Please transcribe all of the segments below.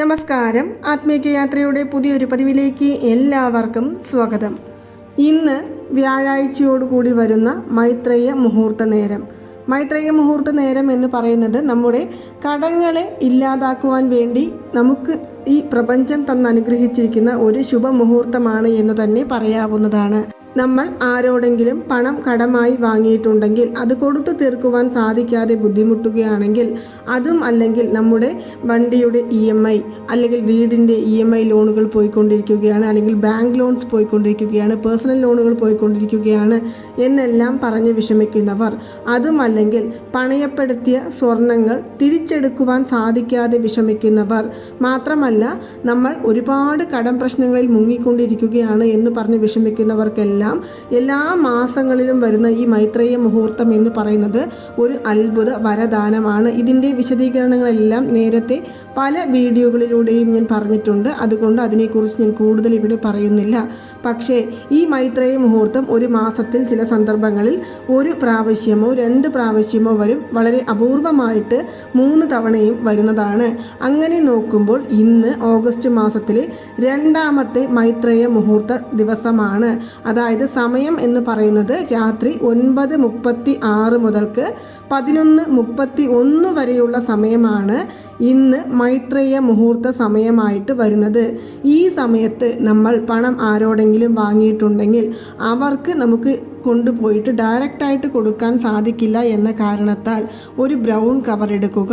നമസ്കാരം. ആത്മീയ യാത്രയുടെ പുതിയൊരു പതിവിലേക്ക് എല്ലാവർക്കും സ്വാഗതം. ഇന്ന് വ്യാഴാഴ്ചയോടുകൂടി വരുന്ന മൈത്രേയ മുഹൂർത്ത നേരം. മൈത്രേയ മുഹൂർത്ത നേരം എന്ന് പറയുന്നത് നമ്മുടെ കടങ്ങളെ ഇല്ലാതാക്കുവാൻ വേണ്ടി നമുക്ക് ഈ പ്രപഞ്ചം തന്നനുഗ്രഹിച്ചിരിക്കുന്ന ഒരു ശുഭമുഹൂർത്തമാണ് എന്ന് തന്നെ പറയാവുന്നതാണ്. നമ്മൾ ആരോടെങ്കിലും പണം കടമായി വാങ്ങിയിട്ടുണ്ടെങ്കിൽ അത് കൊടുത്തു തീർക്കുവാൻ സാധിക്കാതെ ബുദ്ധിമുട്ടുകയാണെങ്കിൽ അതും അല്ലെങ്കിൽ നമ്മുടെ വണ്ടിയുടെ ഇ എം ഐ അല്ലെങ്കിൽ വീടിന്റെ ഇ എം ഐ ലോണുകൾ പോയിക്കൊണ്ടിരിക്കുകയാണ് അല്ലെങ്കിൽ ബാങ്ക് ലോൺസ് പോയിക്കൊണ്ടിരിക്കുകയാണ് പേഴ്സണൽ ലോണുകൾ പോയിക്കൊണ്ടിരിക്കുകയാണ് എന്നെല്ലാം പറഞ്ഞ് വിഷമിക്കുന്നവർ. അതും അല്ലെങ്കിൽ പണയപ്പെടുത്തിയ സ്വർണങ്ങൾ തിരിച്ചെടുക്കുവാൻ സാധിക്കാതെ വിഷമിക്കുന്നവർ. മാത്രമല്ല നമ്മൾ ഒരുപാട് കടം പ്രശ്നങ്ങളിൽ മുങ്ങിക്കൊണ്ടിരിക്കുകയാണ് എന്ന് പറഞ്ഞ് വിഷമിക്കുന്നവർക്കെല്ലാം എല്ലാ മാസങ്ങളിലും വരുന്ന ഈ മൈത്രേയ മുഹൂർത്തം എന്ന് പറയുന്നത് ഒരു അത്ഭുത വരദാനമാണ്. ഇതിന്റെ വിശദീകരണങ്ങളെല്ലാം നേരത്തെ പല വീഡിയോകളിലൂടെയും ഞാൻ പറഞ്ഞിട്ടുണ്ട്. അതുകൊണ്ട് അതിനെക്കുറിച്ച് ഞാൻ കൂടുതൽ ഇവിടെ പറയുന്നില്ല. പക്ഷേ ഈ മൈത്രേയ മുഹൂർത്തം ഒരു മാസത്തിൽ ചില സന്ദർഭങ്ങളിൽ ഒരു പ്രാവശ്യമോ രണ്ട് പ്രാവശ്യമോ വരും. വളരെ അപൂർവമായിട്ട് മൂന്ന് തവണയും വരുന്നതാണ്. അങ്ങനെ നോക്കുമ്പോൾ ഇന്ന് ഓഗസ്റ്റ് മാസത്തിലെ രണ്ടാമത്തെ മൈത്രേയ മുഹൂർത്ത ദിവസമാണ്. അതായത് സമയം എന്ന് പറയുന്നത് രാത്രി ഒൻപത് മുപ്പത്തി ആറ് മുതൽക്ക് പതിനൊന്ന് മുപ്പത്തി ഒന്ന് വരെയുള്ള സമയമാണ് ഇന്ന് മൈത്രേയ മുഹൂർത്ത സമയമായിട്ട് വരുന്നത്. ഈ സമയത്ത് നമ്മൾ പണം ആരോടെങ്കിലും വാങ്ങിയിട്ടുണ്ടെങ്കിൽ അവർക്ക് നമുക്ക് കൊണ്ടുപോയിട്ട് ഡയറക്റ്റായിട്ട് കൊടുക്കാൻ സാധിക്കില്ല എന്ന കാരണത്താൽ ഒരു ബ്രൗൺ കവർ എടുക്കുക.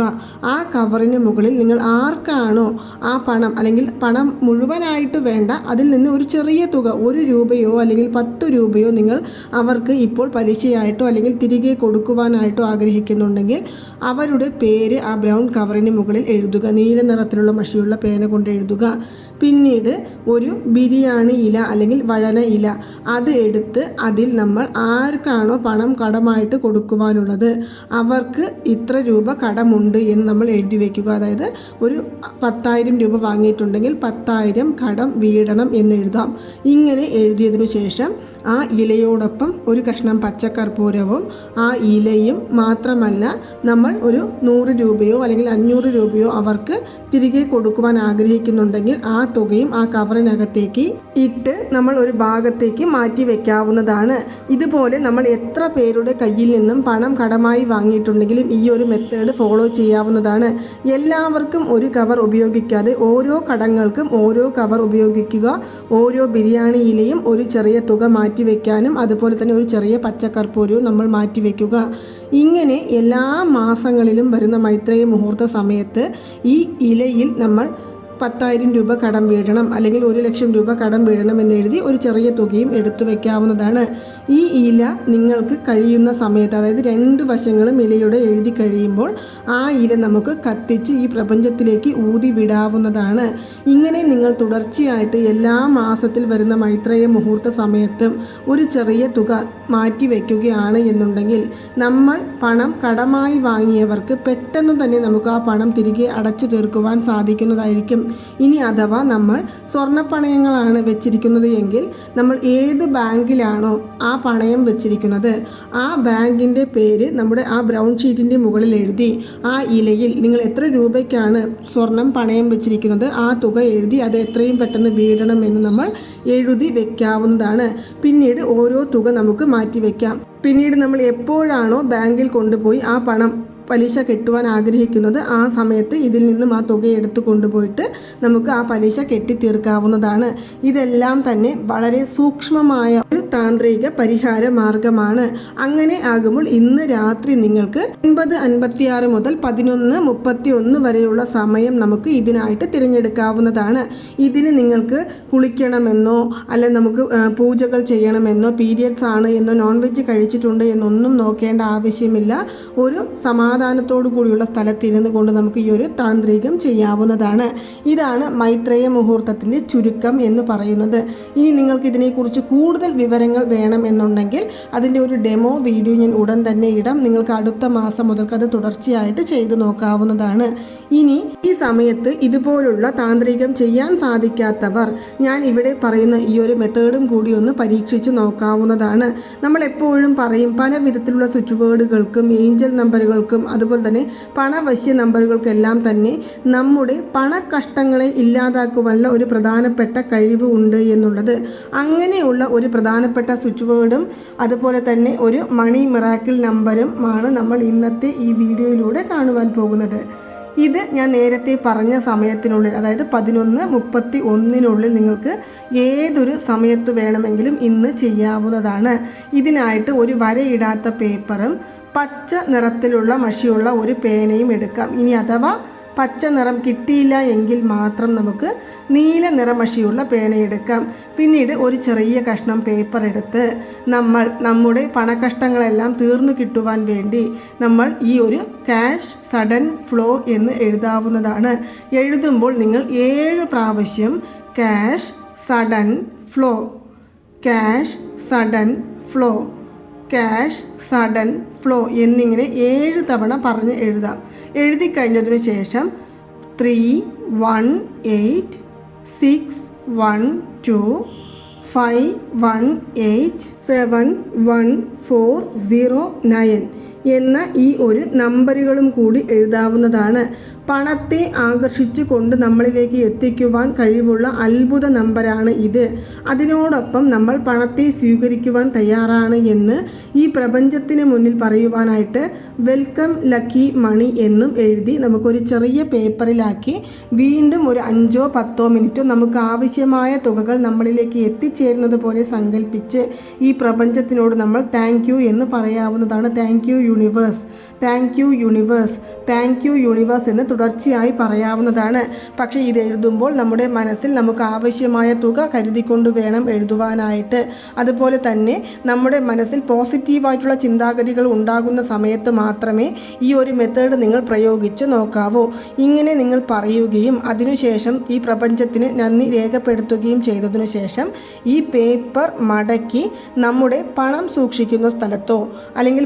ആ കവറിന് മുകളിൽ നിങ്ങൾ ആർക്കാണോ ആ പണം അല്ലെങ്കിൽ പണം മുഴുവനായിട്ട് വേണ്ട അതിൽ നിന്ന് ഒരു ചെറിയ തുക ഒരു രൂപയോ അല്ലെങ്കിൽ പത്ത് രൂപയോ നിങ്ങൾ അവർക്ക് ഇപ്പോൾ പലിശയായിട്ടോ അല്ലെങ്കിൽ തിരികെ കൊടുക്കുവാനായിട്ടോ ആഗ്രഹിക്കുന്നുണ്ടെങ്കിൽ അവരുടെ പേര് ആ ബ്രൗൺ കവറിന് മുകളിൽ എഴുതുക. നീല നിറത്തിലുള്ള മഷിയുള്ള പേന കൊണ്ട് എഴുതുക. പിന്നീട് ഒരു ബിരിയാണി ഇല അല്ലെങ്കിൽ വഴന ഇല അത് എടുത്ത് അതിൽ നമ്മൾ ആർക്കാണോ പണം കടമായിട്ട് കൊടുക്കുവാനുള്ളത്. അവർക്ക് ഇത്ര രൂപ കടമുണ്ട് എന്ന് നമ്മൾ എഴുതി വയ്ക്കുക അതായത് ഒരു പത്തായിരം രൂപ വാങ്ങിയിട്ടുണ്ടെങ്കിൽ പത്തായിരം കടം വീടണം എന്ന് എഴുതാം. ഇങ്ങനെ എഴുതിയതിനു ശേഷം ആ ഇലയോടൊപ്പം ഒരു കഷ്ണം പച്ചക്കർപ്പൂരവും ആ ഇലയും മാത്രമല്ല നമ്മൾ ഒരു നൂറ് രൂപയോ അല്ലെങ്കിൽ അഞ്ഞൂറ് രൂപയോ അവർക്ക് തിരികെ കൊടുക്കുവാൻ ആഗ്രഹിക്കുന്നുണ്ടെങ്കിൽ ആ തുകയും ആ കവറിനകത്തേക്ക് ഇട്ട് നമ്മൾ ഒരു ഭാഗത്തേക്ക് മാറ്റി വെക്കാവുന്നതാണ്. ഇതുപോലെ നമ്മൾ എത്ര പേരുടെ കയ്യിൽ നിന്നും പണം കടമായി വാങ്ങിയിട്ടുണ്ടെങ്കിലും ഈ ഒരു മെത്തേഡ് ഫോളോ ചെയ്യാവുന്നതാണ്. എല്ലാവർക്കും ഒരു കവർ ഉപയോഗിക്കാതെ ഓരോ കടങ്ങൾക്കും ഓരോ കവർ ഉപയോഗിക്കുക ഓരോ ബിരിയാണിയിലെയും ഒരു ചെറിയ തുക മാറ്റി വെക്കാനും അതുപോലെ തന്നെ ഒരു ചെറിയ പച്ചക്കർപ്പൂരവും നമ്മൾ മാറ്റി വെക്കുക. ഇങ്ങനെ എല്ലാ മാസങ്ങളിലും വരുന്ന മൈത്രേയ മുഹൂർത്ത സമയത്ത് ഈ ഇലയിൽ നമ്മൾ പത്തായിരം രൂപ കടം വീഴണം അല്ലെങ്കിൽ ഒരു ലക്ഷം രൂപ കടം വീഴണം എന്ന് എഴുതി ഒരു ചെറിയ തുകയും എടുത്തു വയ്ക്കാവുന്നതാണ് ഈ ഇല നിങ്ങൾക്ക് കഴിയുന്ന സമയത്ത് അതായത് രണ്ട് വശങ്ങളും ഇലയുടെ എഴുതി കഴിയുമ്പോൾ ആ ഇല നമുക്ക് കത്തിച്ച് ഈ പ്രപഞ്ചത്തിലേക്ക് ഊതി വിടാവുന്നതാണ്. ഇങ്ങനെ നിങ്ങൾ തുടർച്ചയായിട്ട് എല്ലാ മാസത്തിൽ വരുന്ന മൈത്രേയ മുഹൂർത്ത സമയത്തും ഒരു ചെറിയ തുക മാറ്റി വയ്ക്കുകയാണ് എന്നുണ്ടെങ്കിൽ നമ്മൾ പണം കടമായി വാങ്ങിയവർക്ക് പെട്ടെന്ന് തന്നെ നമുക്ക് ആ പണം തിരികെ അടച്ചു തീർക്കുവാൻ സാധിക്കുന്നതായിരിക്കും. ഇനി അഥവാ നമ്മൾ സ്വർണപ്പണയങ്ങളാണ് വെച്ചിരിക്കുന്നത് എങ്കിൽ നമ്മൾ ഏത് ബാങ്കിലാണോ ആ പണയം വെച്ചിരിക്കുന്നത് ആ ബാങ്കിന്റെ പേര് നമ്മുടെ ആ ബ്രൗൺ ഷീറ്റിന്റെ മുകളിൽ എഴുതി ആ ഇലയിൽ നിങ്ങൾ എത്ര രൂപയ്ക്കാണ് സ്വർണം പണയം വെച്ചിരിക്കുന്നത് ആ തുക എഴുതി അത് എത്രയും പെട്ടെന്ന് വീഴണം എന്ന് നമ്മൾ എഴുതി വെക്കാവുന്നതാണ്. പിന്നീട് ഓരോ തുക നമുക്ക് മാറ്റി വെക്കാം. പിന്നീട് നമ്മൾ എപ്പോഴാണോ ബാങ്കിൽ കൊണ്ടുപോയി ആ പണം പലിശ കെട്ടുവാൻ ആഗ്രഹിക്കുന്നത് ആ സമയത്ത് ഇതിൽ നിന്നും ആ തുക എടുത്തു കൊണ്ടുപോയിട്ട് നമുക്ക് ആ പലിശ കെട്ടി തീർക്കാവുന്നതാണ് ഇതെല്ലാം തന്നെ വളരെ സൂക്ഷ്മമായ ഒരു താന്ത്രിക പരിഹാര മാർഗമാണ്. അങ്ങനെ ആകുമ്പോൾ ഇന്ന് രാത്രി നിങ്ങൾക്ക് ഒൻപത് അൻപത്തിയാറ് മുതൽ പതിനൊന്ന് മുപ്പത്തി ഒന്ന് വരെയുള്ള സമയം നമുക്ക് ഇതിനായിട്ട് തിരഞ്ഞെടുക്കാവുന്നതാണ്. ഇതിന് നിങ്ങൾക്ക് കുളിക്കണമെന്നോ അല്ലെ നമുക്ക് പൂജകൾ ചെയ്യണമെന്നോ പീരിയഡ്സ് ആണ് എന്നോ നോൺ വെജ് കഴിച്ചിട്ടുണ്ട് എന്നൊന്നും നോക്കേണ്ട ആവശ്യമില്ല. ഒരു സമാധാനത്തോടു കൂടിയുള്ള സ്ഥലത്തിരുന്ന് കൊണ്ട് നമുക്ക് ഈ ഒരു താന്ത്രികം ചെയ്യാവുന്നതാണ്. ഇതാണ് മൈത്രേയ മുഹൂർത്തത്തിന്റെ ചുരുക്കം എന്ന് പറയുന്നത്. ഇനി നിങ്ങൾക്ക് ഇതിനെക്കുറിച്ച് കൂടുതൽ വിവരങ്ങൾ വേണം എന്നുണ്ടെങ്കിൽ അതിന്റെ ഒരു ഡെമോ വീഡിയോ ഞാൻ ഉടൻ തന്നെ ഇടാം. നിങ്ങൾക്ക് അടുത്ത മാസം മുതൽക്ക് അത് തുടർച്ചയായിട്ട് ചെയ്തു നോക്കാവുന്നതാണ്. ഇനി ഈ സമയത്ത് ഇതുപോലുള്ള താന്ത്രികം ചെയ്യാൻ സാധിക്കാത്തവർ ഞാൻ ഇവിടെ പറയുന്ന ഈ ഒരു മെത്തേഡും കൂടി ഒന്ന് പരീക്ഷിച്ച് നോക്കാവുന്നതാണ്. നമ്മൾ എപ്പോഴും പറയും പല വിധത്തിലുള്ള സ്വിച്ച് വേർഡുകൾക്കും ഏഞ്ചൽ നമ്പറുകൾക്കും അതുപോലെ തന്നെ പണവശ്യ നമ്പറുകൾക്കെല്ലാം തന്നെ നമ്മുടെ പണക്കഷ്ടങ്ങളെ ഇല്ലാതാക്കുവാനുള്ള ഒരു പ്രധാനപ്പെട്ട കഴിവ് ഉണ്ട് എന്നുള്ളത്. അങ്ങനെയുള്ള ഒരു പ്രധാനപ്പെട്ട സ്വിച്ച് വേർഡും അതുപോലെ തന്നെ ഒരു മണി മിറാക്കിൾ നമ്പറും ആണ് നമ്മൾ ഇന്നത്തെ ഈ വീഡിയോയിലൂടെ കാണുവാൻ പോകുന്നത്. ഇത് ഞാൻ നേരത്തെ പറഞ്ഞ സമയത്തിനുള്ളിൽ അതായത് പതിനൊന്ന് മുപ്പത്തി ഒന്നിനുള്ളിൽ നിങ്ങൾക്ക് ഏതൊരു സമയത്ത് വേണമെങ്കിലും ഇന്ന് ചെയ്യാവുന്നതാണ്. ഇതിനായിട്ട് ഒരു വരയിടാത്ത പേപ്പറും പച്ച നിറത്തിലുള്ള മഷിയുള്ള ഒരു പേനയും എടുക്കാം. ഇനി അഥവാ പച്ച നിറം കിട്ടിയില്ല എങ്കിൽ മാത്രം നമുക്ക് നീല നിറമഷിയുള്ള പേനയെടുക്കാം പിന്നീട് ഒരു ചെറിയ കഷ്ണം പേപ്പർ എടുത്ത് നമ്മൾ നമ്മുടെ പണക്കഷ്ടങ്ങളെല്ലാം തീർന്നു കിട്ടുവാൻ വേണ്ടി നമ്മൾ ഈ ഒരു ക്യാഷ് സഡൻ ഫ്ലോ എന്ന് എഴുതാവുന്നതാണ്. എഴുതുമ്പോൾ നിങ്ങൾ ഏഴ് പ്രാവശ്യം cash sudden flow cash sudden flow cash sudden flow എന്നിങ്ങനെ ഏഴ് തവണ പറഞ്ഞ് എഴുതാം. എഴുതി കഴിഞ്ഞതിനു ശേഷം three one eight six one two five one eight seven one four zero nine എന്ന ഈ ഒരു നമ്പറുകളും കൂടി എഴുതാവുന്നതാണ്. പണത്തെ ആകർഷിച്ചു കൊണ്ട് നമ്മളിലേക്ക് എത്തിക്കുവാൻ കഴിവുള്ള അത്ഭുത നമ്പറാണ് ഇത്. അതിനോടൊപ്പം നമ്മൾ പണത്തെ സ്വീകരിക്കുവാൻ തയ്യാറാണ് എന്ന് ഈ പ്രപഞ്ചത്തിന് മുന്നിൽ പറയുവാനായിട്ട് വെൽക്കം ലക്കി മണി എന്നും എഴുതി നമുക്കൊരു ചെറിയ പേപ്പറിലാക്കി വീണ്ടും ഒരു അഞ്ചോ പത്തോ മിനിറ്റോ നമുക്ക് ആവശ്യമായ തുകകൾ നമ്മളിലേക്ക് എത്തിച്ചേരുന്നത് പോലെ സങ്കല്പിച്ച് ഈ പ്രപഞ്ചത്തിനോട് നമ്മൾ താങ്ക് എന്ന് പറയാവുന്നതാണ്. Thank you universe thank you universe thank you universe എന്ന് തുടർച്ചയായി പറയാവുന്നതാണ്. പക്ഷേ ഇത് എഴുതുമ്പോൾ നമ്മുടെ മനസ്സിൽ നമുക്ക് ആവശ്യമായ തുക കരുതിക്കൊണ്ട് വേണം എഴുതുവാനായിട്ട്. അതുപോലെ തന്നെ നമ്മുടെ മനസ്സിൽ പോസിറ്റീവായിട്ടുള്ള ചിന്താഗതികൾ ഉണ്ടാകുന്ന സമയത്ത് മാത്രമേ ഈ ഒരു മെത്തേഡ് നിങ്ങൾ പ്രയോഗിച്ച് നോക്കാവൂ. ഇങ്ങനെ നിങ്ങൾ പറയുകയും അതിനുശേഷം ഈ പ്രപഞ്ചത്തിന് നന്ദി രേഖപ്പെടുത്തുകയും ചെയ്തതിനു ശേഷം ഈ പേപ്പർ മടക്കി നമ്മുടെ പണം സൂക്ഷിക്കുന്ന സ്ഥലത്തോ അല്ലെങ്കിൽ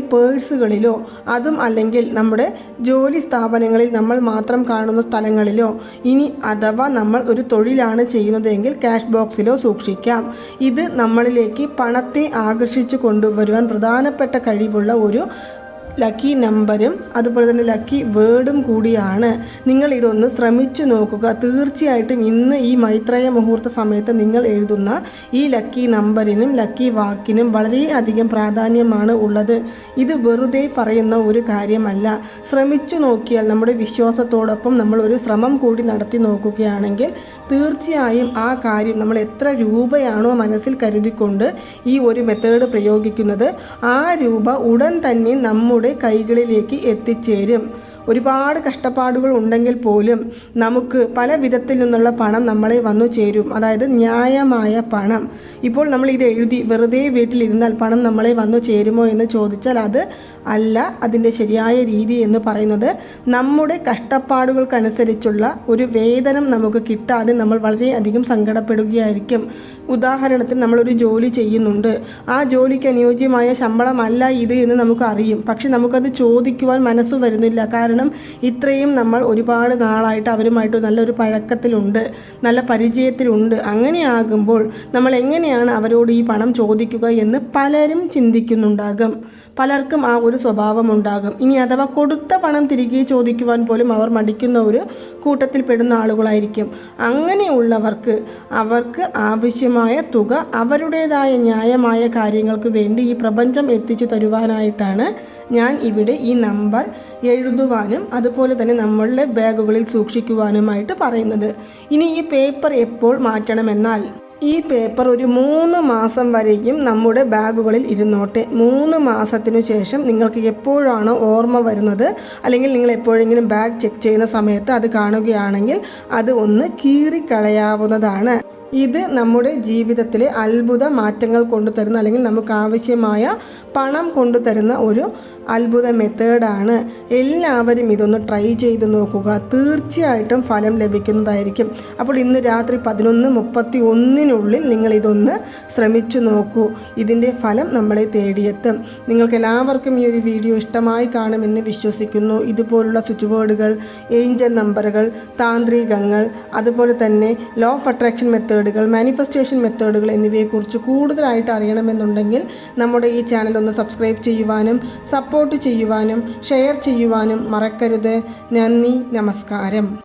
പേഴ്സുകളിലോ അതും അല്ലെങ്കിൽ നമ്മുടെ ജോലി സ്ഥാപനങ്ങളിൽ നമ്മൾ മാത്രം കാണുന്ന സ്ഥലങ്ങളിലോ ഇനി അഥവാ നമ്മൾ ഒരു തൊഴിലാണ് ചെയ്യുന്നതെങ്കിൽ ക്യാഷ് ബോക്സിലോ സൂക്ഷിക്കാം. ഇത് നമ്മളിലേക്ക് പണത്തെ ആകർഷിച്ചു കൊണ്ടുവരുവാൻ പ്രധാനപ്പെട്ട കഴിവുള്ള ഒരു ലക്കി നമ്പരും അതുപോലെ തന്നെ ലക്കി വേർഡും കൂടിയാണ്. നിങ്ങൾ ഇതൊന്ന് ശ്രമിച്ചു നോക്കുക. തീർച്ചയായിട്ടും ഇന്ന് ഈ മൈത്രേയ മുഹൂർത്ത സമയത്ത് നിങ്ങൾ എഴുതുന്ന ഈ ലക്കി നമ്പറിനും ലക്കി വാക്കിനും വളരെയധികം പ്രാധാന്യമാണ് ഉള്ളത്. ഇത് വെറുതെ പറയുന്ന ഒരു കാര്യമല്ല. ശ്രമിച്ചു നോക്കിയാൽ നമ്മുടെ വിശ്വാസത്തോടൊപ്പം നമ്മൾ ഒരു ശ്രമം കൂടി നടത്തി നോക്കുകയാണെങ്കിൽ തീർച്ചയായും ആ കാര്യം നമ്മൾ എത്ര രൂപയാണോ മനസ്സിൽ കരുതിക്കൊണ്ട് ഈ ഒരു മെത്തേഡ് പ്രയോഗിക്കുന്നത് ആ രൂപ ഉടൻ തന്നെ നമ്മുടെ കൈകളിലേക്ക് എത്തിച്ചേരും. ഒരുപാട് കഷ്ടപ്പാടുകൾ ഉണ്ടെങ്കിൽ പോലും നമുക്ക് പല വിധത്തിൽ നിന്നുള്ള പണം നമ്മളെ വന്നു ചേരും. അതായത് ന്യായമായ പണം. ഇപ്പോൾ നമ്മൾ ഇത് എഴുതി വെറുതെ വീട്ടിലിരുന്നാൽ പണം നമ്മളെ വന്നു ചേരുമോ എന്ന് ചോദിച്ചാൽ അത് അല്ല അതിന്റെ ശരിയായ രീതി എന്ന് പറയുന്നത് നമ്മുടെ കഷ്ടപ്പാടുകൾക്കനുസരിച്ചുള്ള ഒരു വേതനം നമുക്ക് കിട്ടാതെ നമ്മൾ വളരെയധികം സങ്കടപ്പെടുകയായിരിക്കും. ഉദാഹരണത്തിന് നമ്മളൊരു ജോലി ചെയ്യുന്നുണ്ട്. ആ ജോലിക്ക് അനുയോജ്യമായ ശമ്പളമല്ല ഇത് എന്ന് നമുക്ക് അറിയും പക്ഷെ നമുക്കത് ചോദിക്കുവാൻ മനസ്സ് വരുന്നില്ല. കാരണം ഇത്രയും നമ്മൾ ഒരുപാട് നാളായിട്ട് അവരുമായിട്ട് നല്ലൊരു പഴക്കത്തിലുണ്ട് നല്ല പരിചയത്തിലുണ്ട്. അങ്ങനെയാകുമ്പോൾ നമ്മൾ എങ്ങനെയാണ് അവരോട് ഈ പണം ചോദിക്കുക എന്ന് പലരും ചിന്തിക്കുന്നുണ്ടാകും. പലർക്കും ആ ഒരു സ്വഭാവം ഉണ്ടാകും ഇനി അഥവാ കൊടുത്ത പണം തിരികെ ചോദിക്കുവാൻ പോലും അവർ മടിക്കുന്ന ഒരു കൂട്ടത്തിൽ പെടുന്ന ആളുകളായിരിക്കും. അങ്ങനെയുള്ളവർക്ക് അവർക്ക് ആവശ്യമായ തുക അവരുടേതായ ന്യായമായ കാര്യങ്ങൾക്ക് വേണ്ടി ഈ പ്രപഞ്ചം എത്തിച്ചു തരുവാനായിട്ടാണ് ഞാൻ ഇവിടെ ഈ നമ്പർ എഴുതുവാനും അതുപോലെ തന്നെ നമ്മളുടെ ബാഗുകളിൽ സൂക്ഷിക്കുവാനുമായിട്ട് പറയുന്നത്. ഇനി ഈ പേപ്പർ എപ്പോൾ മാറ്റണമെന്നാൽ ഈ പേപ്പർ ഒരു മൂന്ന് മാസം വരെയും നമ്മുടെ ബാഗുകളിൽ ഇരുന്നോട്ടെ. മൂന്ന് മാസത്തിനു ശേഷം നിങ്ങൾക്ക് എപ്പോഴാണോ ഓർമ്മ വരുന്നത് അല്ലെങ്കിൽ നിങ്ങൾ എപ്പോഴെങ്കിലും ബാഗ് ചെക്ക് ചെയ്യുന്ന സമയത്ത് അത് കാണുകയാണെങ്കിൽ അത് ഒന്ന് കീറിക്കളയാവുന്നതാണ്. ഇത് നമ്മുടെ ജീവിതത്തിലെ അത്ഭുത മാറ്റങ്ങൾ കൊണ്ടുതരുന്ന അല്ലെങ്കിൽ നമുക്ക് ആവശ്യമായ പണം കൊണ്ടുതരുന്ന ഒരു അത്ഭുത മെത്തേഡാണ്. എല്ലാവരും ഇതൊന്ന് ട്രൈ ചെയ്ത് നോക്കുക. തീർച്ചയായിട്ടും ഫലം ലഭിക്കുന്നതായിരിക്കും. അപ്പോൾ ഇന്ന് രാത്രി പതിനൊന്ന് മുപ്പത്തി ഒന്നിനുള്ളിൽ നിങ്ങൾ ഇതൊന്ന് ശ്രമിച്ചു നോക്കൂ. ഇതിന്റെ ഫലം നമ്മളെ തേടിയെത്തും. നിങ്ങൾക്ക് എല്ലാവർക്കും ഈ ഒരു വീഡിയോ ഇഷ്ടമായി കാണുമെന്ന് വിശ്വസിക്കുന്നു. ഇതുപോലുള്ള സ്വിച്ച് ബോർഡുകൾ ഏഞ്ചൽ നമ്പറുകൾ താന്ത്രികങ്ങൾ അതുപോലെ തന്നെ ലോ ഓഫ് അട്രാക്ഷൻ മെത്തേഡ് മെത്തേഡുകൾ മാനിഫെസ്റ്റേഷൻ മെത്തേഡുകൾ എന്നിവയെക്കുറിച്ച് കൂടുതലായിട്ട് അറിയണമെന്നുണ്ടെങ്കിൽ നമ്മുടെ ഈ ചാനൽ ഒന്ന് സബ്സ്ക്രൈബ് ചെയ്യുവാനും സപ്പോർട്ട് ചെയ്യുവാനും ഷെയർ ചെയ്യുവാനും മറക്കരുത്. നന്ദി നമസ്കാരം.